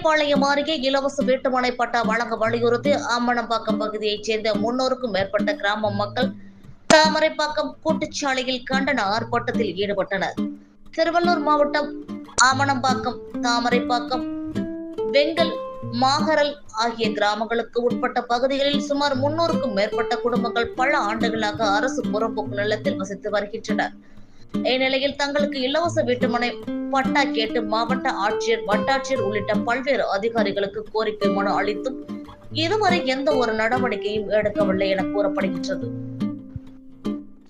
ராயபாளையம் அருகே இலவச வீட்டுமனை பட்டா வழங்க வலியுறுத்தி ஆமணம்பாக்கம் பகுதியைச் சேர்ந்த முன்னூறுக்கும் மேற்பட்ட கிராம மக்கள் தாமரைப்பாக்கம் கூட்டுச்சாலையில் கண்டன ஆர்ப்பாட்டத்தில் ஈடுபட்டனர். திருவள்ளூர் மாவட்டம் ஆமணம்பாக்கம் தாமரைப்பாக்கம் வெங்கல் மாகரல் ஆகிய கிராமங்களுக்கு உட்பட்ட பகுதிகளில் சுமார் முன்னூறுக்கும் மேற்பட்ட குடும்பங்கள் பல ஆண்டுகளாக அரசு புறம்போக்கு நிலத்தில் வசித்து வருகின்றனர். இந்நிலையில் தங்களுக்கு இலவச வீட்டுமனை பட்டா கேட்டு மாவட்ட ஆட்சியர் வட்டாட்சியர் உள்ளிட்ட பல்வேறு அதிகாரிகளுக்கு கோரிக்கை மனு அளித்தும் இதுவரை எந்த ஒரு நடவடிக்கையும் எடுக்கவில்லை என கூறப்படுகின்றது.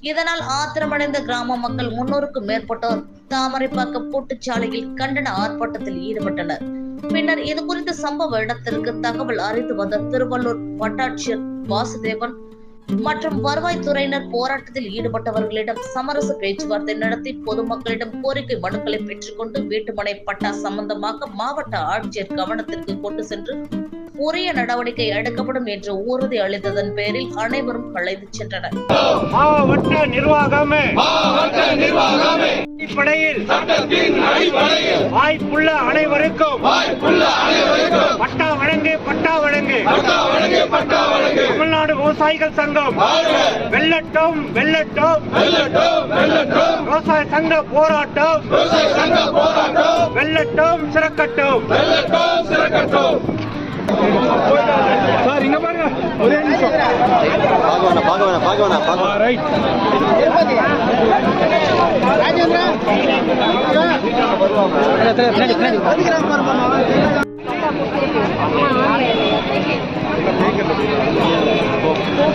இதனால் ஆத்திரமடைந்த கிராம மக்கள் முன்னூறுக்கும் மேற்பட்டோர் தாமரைப்பாக்கம் கூட்டுச்சாலையில் கண்டன ஆர்ப்பாட்டத்தில் ஈடுபட்டனர். பின்னர் இது குறித்த சம்பவ இடத்திற்கு தகவல் அறிந்து வந்த திருவள்ளூர் வட்டாட்சியர் வாசுதேவன் மற்றும் வருவாய்த்துறையினர் போராட்டத்தில் ஈடுபட்டவர்களிடம் சமரச பேச்சுவார்த்தை நடத்தி பொதுமக்களிடம் கோரிக்கை மனுக்களை பெற்றுக்கொண்டு வீட்டுமனை பட்டா சம்பந்தமாக மாவட்ட ஆட்சியர் கவனத்திற்கு கொண்டு சென்று உரிய நடவடிக்கை எடுக்கப்படும் என்று உறுதி அளித்ததன் பேரில் அனைவரும் கலைந்து சென்றனர். மாவட்ட நிர்வாகமே. மாவட்ட நிர்வாகமே. அடிப்படையில் சட்டத்தின் அடிப்படையில். வாய்ப்புள்ள அனைவருக்கும் வாய்ப்புள்ள அனைவருக்கும் பட்டா வழங்கு பட்டா வழங்கு. பட்டா வழங்கு பட்டா வழங்கு. தமிழ்நாடு விவசாயிகள் சங்கம். வாழ்க வெள்ளட்டும் வெள்ளட்டும் விவசாய சங்க போராட்டம். விவசாய சங்க போராட்டம். வெள்ளட்டும் சிறக்கட்டும். சார் இங்க பாருங்க. ஒரே நிமிஷம். வேணாம் பார்க்க வேணாம் பார்க்க ரைட் வேணாம். Thank you.